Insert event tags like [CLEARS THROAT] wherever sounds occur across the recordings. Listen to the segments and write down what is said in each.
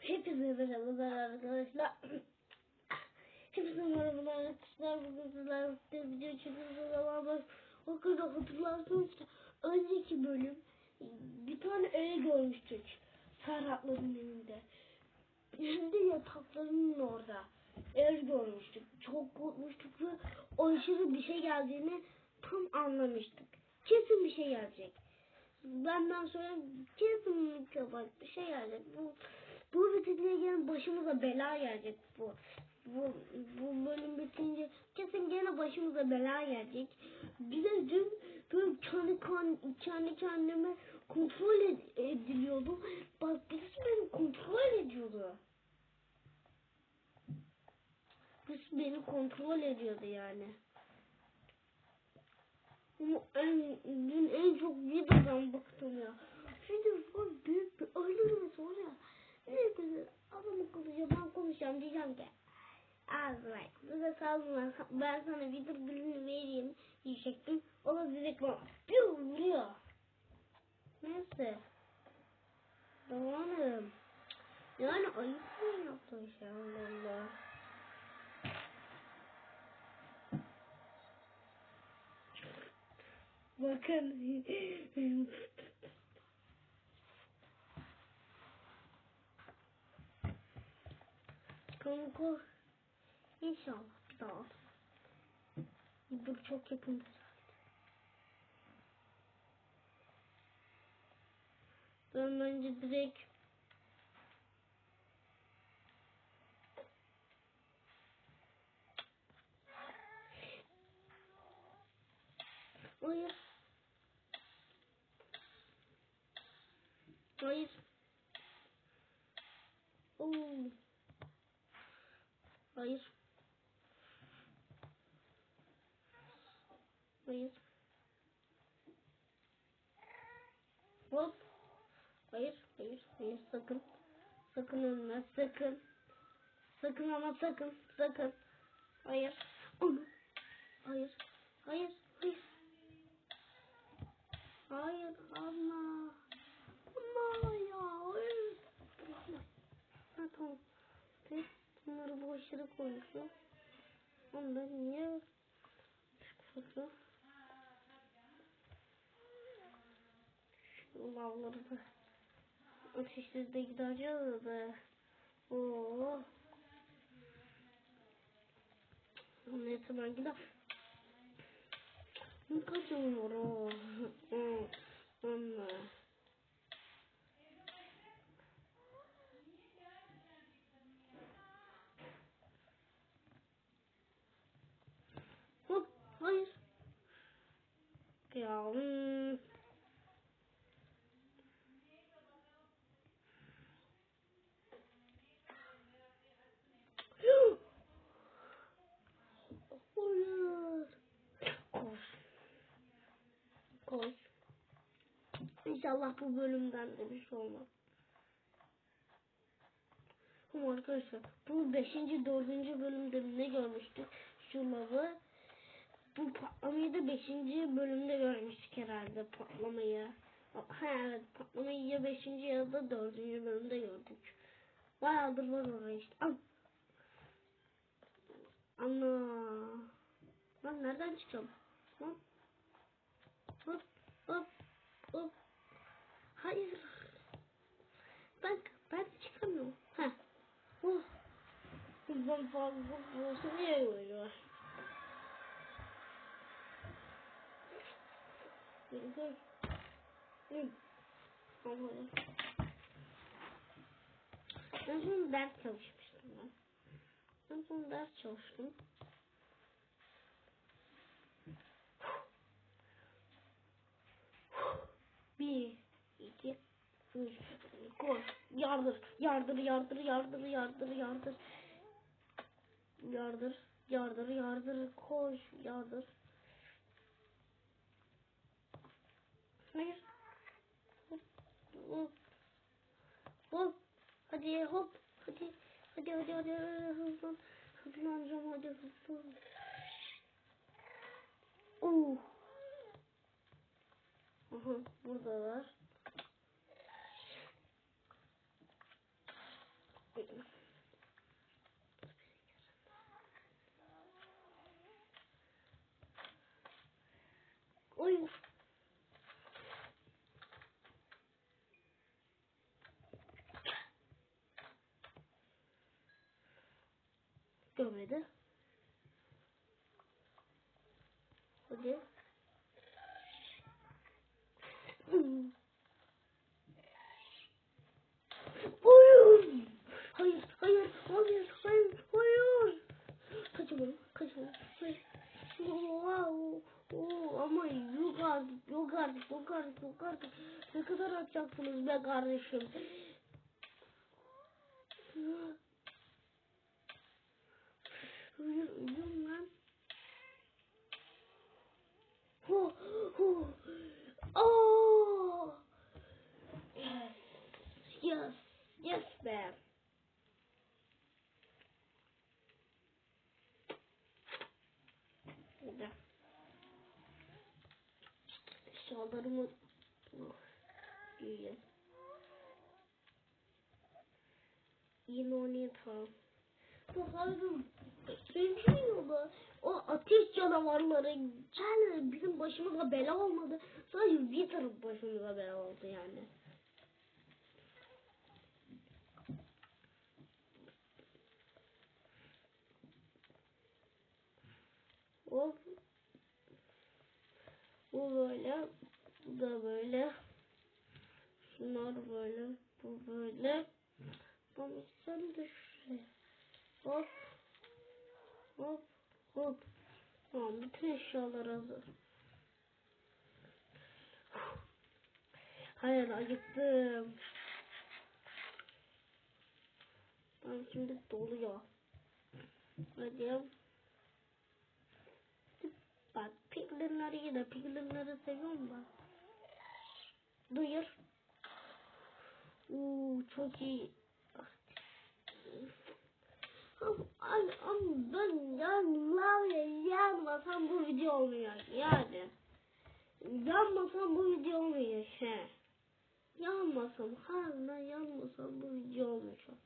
Hepinize merhabalar arkadaşlar. [CLEARS THROAT] Hepinize merhabalar arkadaşlar. Bugün sizlerle video çekiyoruz ama o kadar hatırlarsınız ki önceki bölüm bir tane ev görmüştük. Serhatların evinde. De yataklarının orada. Ev görmüştük. Çok korkmuştuk ve aşırı bir şey geldiğini tam anlamıştık. Kesin bir şey gelecek. Benden sonra bak bir şey gelecek. Bu bu bitince gene başımıza bela gelecek bu. Bu, bu bölüm bitince kesin gene başımıza bela gelecek. Bir de dün böyle kendi, kan, kendi kendime kontrol ed- ediliyordu. Bak birisi beni kontrol ediyordu. Birisi beni kontrol ediyordu yani. Ama en, dün en çok videodan baktım ya. Video falan büyük bir ölüm sonra. Ne güzel adam akıllıca ben konuşacağım diyeceğim ki. Bak bize saldırma ben sana video bölümünü vereyim diyecektim. O da direkt bana bir vuruyor. Neyse. Devam Yani ayıp mı yaptın şey Allah. Bakın. Kanka. İnşallah bir daha. Dur çok yakın. Ben bence direkt Hayır. Hayır. Oo. Hayır. Hayır. Hop. Hayır, hayır, hayır sakın. Sakın ölme, sakın. Sakın ama sakın, sakın. Hayır. Onu. Hayır. Hayır, hayır. Hayır ama. Ama ya. Hayır. Ha tamam. Ve bunları boş yere koymuşum. Onları niye çıkıyordu? Şu lavları da ateşleri gideceğiz de. Oo. Neyse ben gidelim. Ne kaçıyor o? Anne. Hop, hayır. Ya, hmm. Hayır. Koş. Koş. İnşallah bu bölümden de bir şey olmaz. Ama arkadaşlar bu 5. 4. bölümde ne görmüştük? Şu lavı. Bu patlamayı da 5. bölümde görmüştük herhalde patlamayı. Ha evet patlamayı ya 5. ya da 4. bölümde gördük. Bayağıdır var orada işte. Al. Ana. Ben nereden çıkacağım? Hop. Hop. Hop. Hop. Hayır. Ben ben çıkamıyorum. Ha. Oh. Ben fazla olsa niye böyle? En son ders çalışmıştım ben. En son ders çalıştım. Bir, iki, üç, koş, yardır, yardır, yardır, yardır, yardır, yardır. Yardır, yardır, yardır, koş, yardır. Hayır. Hop, hop, hop. Hadi hop, hadi, hadi, hadi, hadi, hızlan, hızlanacağım, hadi, hızlan. Oh. Aha, buradalar. Görmedi. Hadi. Hayır. Hayır, hayır, hayır, hayır, hayır. Kaçamam, kaçamam. Hayır. Wow. Oo, ama yok artık, yok artık, yok artık, yok artık. Ne kadar atacaksınız be kardeşim? Hayır, ölüyorum lan. Oh, oh. Oh. Yes, yes, yes be. Burada. Eşyalarımı giyeyim. Yine oynayalım. Bakalım. Mümkün yolu. O ateş canavarları yani bizim başımıza bela olmadı. Sadece bir taraf başımıza bela oldu yani. Hop. Bu böyle. Bu da böyle. Şunlar böyle. Bu böyle. Tamam sen de şuraya. Hop. Hop. Hop. Tamam bütün eşyalar hazır. Hayır acıktım. Ben şimdi doluyor. Hadi. Bak piglinleri yine piglinleri seviyorum ben. Duyur. Uuu çok iyi. Ay, ama ben yani var ya yanmasam bu video olmuyor yani. Yanmasam bu video olmuyor şey. Yanmasam hala yanmasam bu video olmayacak.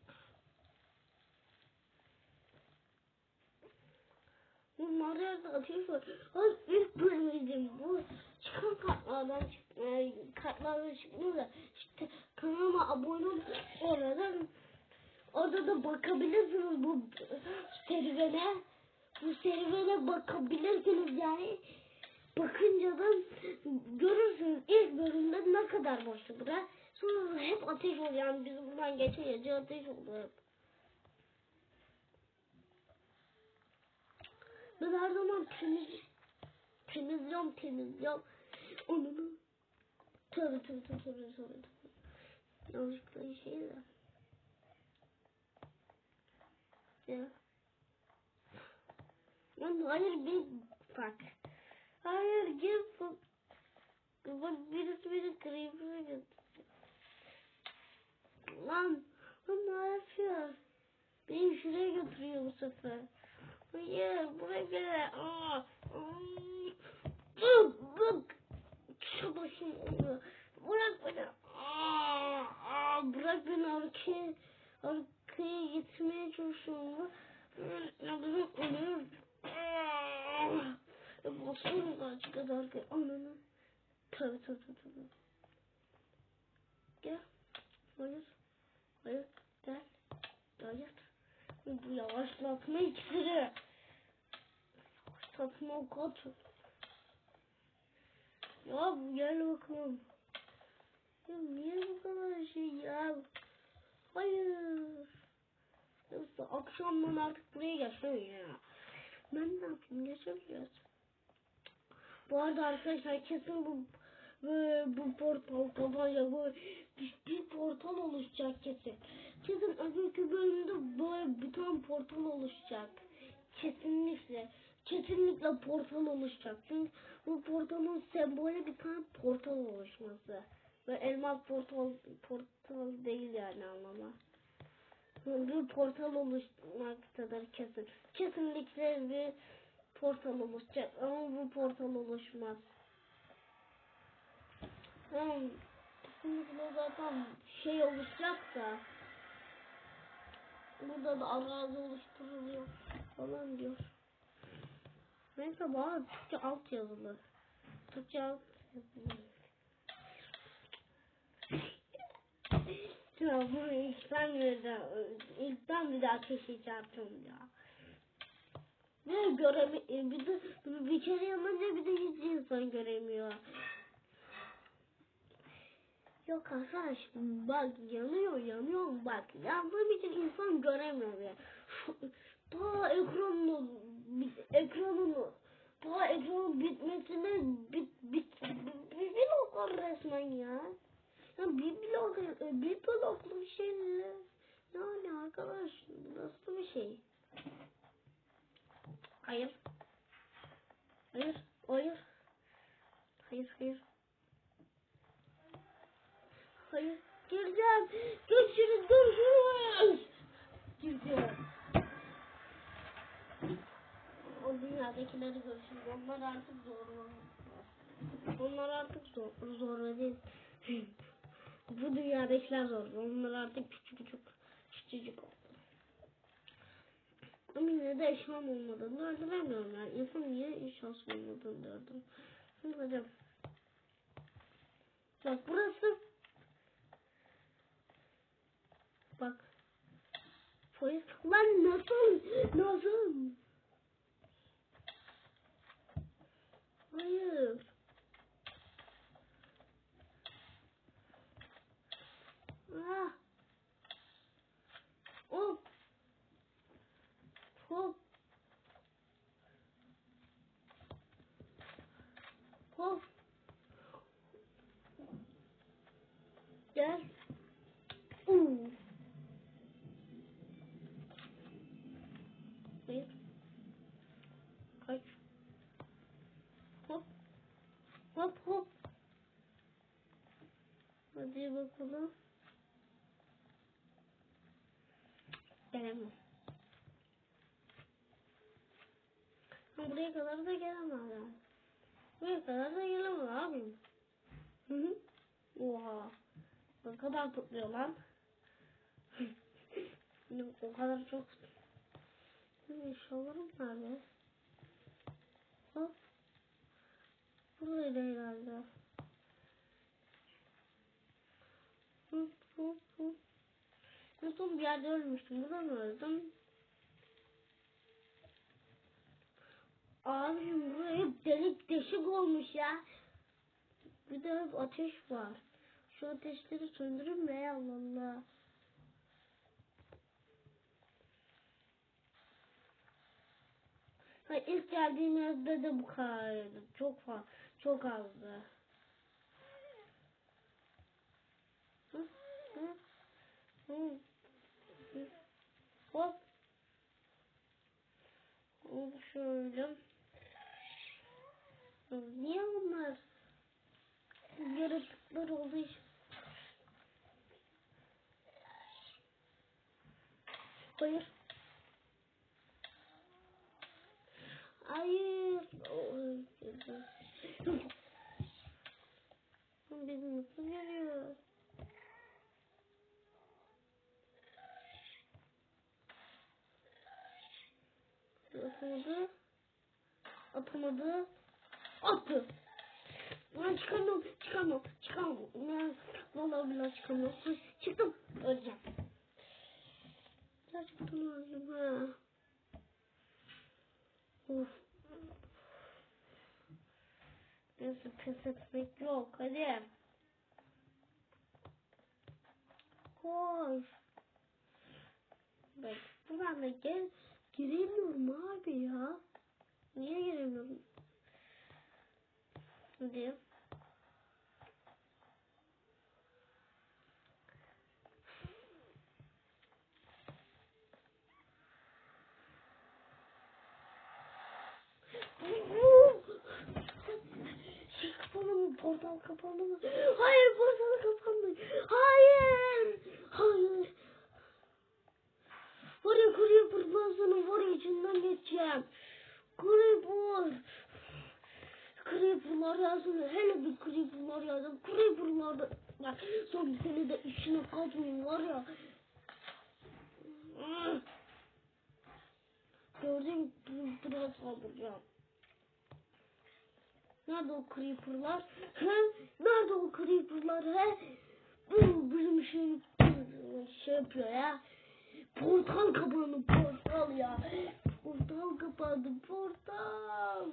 Bunlar yerde ateş var. Az ilk bölümüydüm bu. Çıkan kartlardan çıkmıyor. Kartlardan çıkmıyor da işte kanalıma abone olup oradan Orada da bakabilirsiniz bu serüvene. Bu serüvene bakabilirsiniz yani. Bakınca da görürsünüz ilk bölümde ne kadar boşluk var. Sonra hep ateş oluyor. Yani biz buradan geçince ateş oluyor. Ben her zaman temiz, temizliyorum temizliyorum. Onu da tabii tabii tabii tabii tabii. Yanlışlıkla şey de. Ya. Lan hayır bir bak. Hayır gel bak. Bak birisi beni creeper'a götürdü. Lan. Lan ne yapıyor? Beni şuraya götürüyor bu sefer. Hayır buraya gel. Aa. Bak bak. Şu başım oluyor. Bırak beni. Aa, aa, bırak beni arkaya. Arkaya gitmeye çalışıyorum. Nabzım ölüyor. Basıyorum kaç kadar ki ananı. Tabi tabi tabi. Gel. Hayır. Hayır. Gel. Hayır. Bu yavaşlatma iksiri. O kadar. Ya gel bakalım. Ya niye bu kadar şey ya? Hayır. Neyse akşamdan artık buraya gelsene ya. Ben ne yapayım geçebiliriz. Bu arada arkadaşlar kesin bu bu, bu portal kapanacak. Bu bir, bir portal oluşacak kesin. Kesin öbürkü bölümde böyle bir tane portal oluşacak. Kesinlikle. Kesinlikle portal oluşacak. Çünkü bu portalın sembolü bir tane portal oluşması. Ve elmas portal portal değil yani anlama. Bir portal oluşmaktadır kesin. Kesinlikle bir portal oluşacak ama bu portal oluşmaz. Yani kesinlikle zaten şey oluşacak da burada da arazi oluşturuluyor falan diyor. Neyse bana Türkçe alt yazılı. Türkçe alt. Ya bunu ilkten bir daha, ilkten bir daha yaptım ya. Ve göremi e, bir de bir kere yanınca bir de hiç insan göremiyor. Yok arkadaş bak yanıyor yanıyor bak yandığım için insan göremiyor ya. Daha ekranın ekranın daha ekranın bitmesine bit bit bir, blok var resmen ya. Ya bir blok bir bloklu bir şey ne? Yani arkadaş nasıl bir şey? Hayır. Hayır. Hayır. Hayır. Hayır. Hayır. Gireceğim. Görüşürüz. Görüşürüz. Gireceğim. O dünyadakileri görüşürüz. Onlar artık zorlu. Onlar artık zor, zor değil. Bu dünyadakiler zor. Onlar artık küçük küçük küçücük. Ama yine de eşyam olmadığını öldüremiyorum yani. İnsan niye eşyası olmadığını gördüm. Şimdi hocam. Bak burası. Bak. Polis. Lan nasıl? Nasıl? Hayır. Ah. Hop. Hop. Hop. Gel. Uuu. Hayır. Kaç. Hop. Hop hop. Hadi bakalım. Gelemem. Buraya kadar da gelemem ya. Buraya kadar da gelemem abi. Hı hı. Oha. Ne kadar tutmuyor lan. o kadar çok. Eşyalarım nerede? Hop. Buradaydı herhalde. Hı hı hı. En son bir yerde ölmüştüm. Burada mı öldüm? Abim buraya delik deşik olmuş ya. Bir de hep ateş var. Şu ateşleri söndürün be Allah Allah. Ha, ilk geldiğim yerde de bu kadardı. Çok çok azdı. Hı? Hı? Hı? Hı? Hop. Hop şöyle. Niye bunlar yaratıklar için? Hayır. Hayır. Oy, güzel. Biz nasıl geliyor? Atamadı. Atamadı. Attı. Ben çıkamıyorum. Çıkamıyorum. Çıkamıyorum. Ben vallahi billahi çıkamıyorum. Çıktım. Öleceğim. Gerçekten öleceğim ha. Of. Neyse pes etmek yok. Hadi. Koş. Bak buradan da gel. Giremiyorum abi ya. Niye giremiyorum? Hadi. Şey mı? Portal kapalı mı? Hayır portal kapandı. Hayır. Var ya Creeper ben sana var ya içinden geçeceğim. Creeper. Creeper'lar yazın. Hele bir Creeper'lar yazın. Creeper'lar da bak son sene de kaçmayayım var ya. Gördüm Creeper'a saldıracağım. Nerede o Creeper'lar? He? Nerede o Creeper'lar he? Bu bizim şey şey yapıyor ya. Portal kapandı portal ya. Portal kapandı. Portal.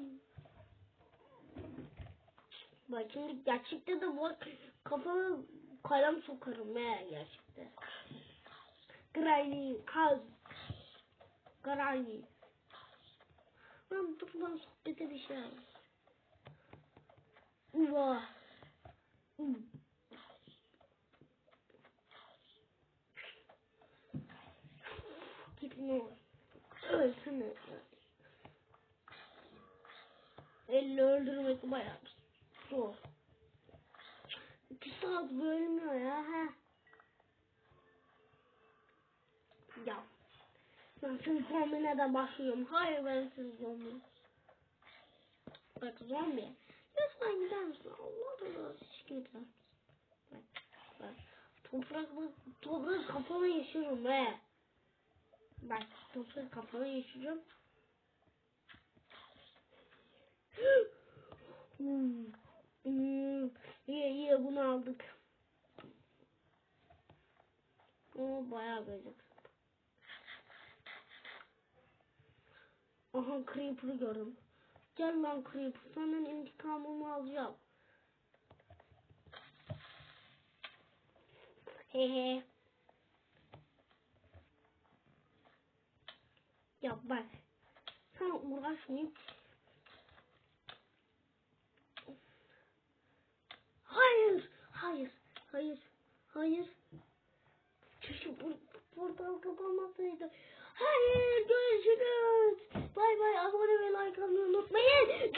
Bak şimdi gerçekte de bak kafana kalem sokarım he gerçekte. Granny kaz. Granny. Ben buradan sohbete bir şey al. Uva. Hmm. Gitme. Ölsene. Elle öldürmek bayağı zor. Saat bölmüyor ya. Ha. Ya. Ben senin zombine de başlıyorum. Hayır ben senin zombi. Bak zombi. Lütfen gider misin? Allah rızası için gider? Bak. Bak. Toprak. Toprak kafana yaşıyorum be. Bak. Toprak kafana yaşayacağım. [GASPS] Hmm. Hmm. İyi iyi bunu aldık. O bayağı gıcık. Aha Creeper'ı gördüm. Gel lan Creeper senden intikamımı alacağım. Hehe. Ya bak. Sana uğraşmayayım. Hayır. Hayır. Hayır. Hayır. Çocuk bu, buradan kapanmasaydı. Hayır. Görüşürüz. Bay bay. Abone ve like almayı unutmayın. Görüşürüz.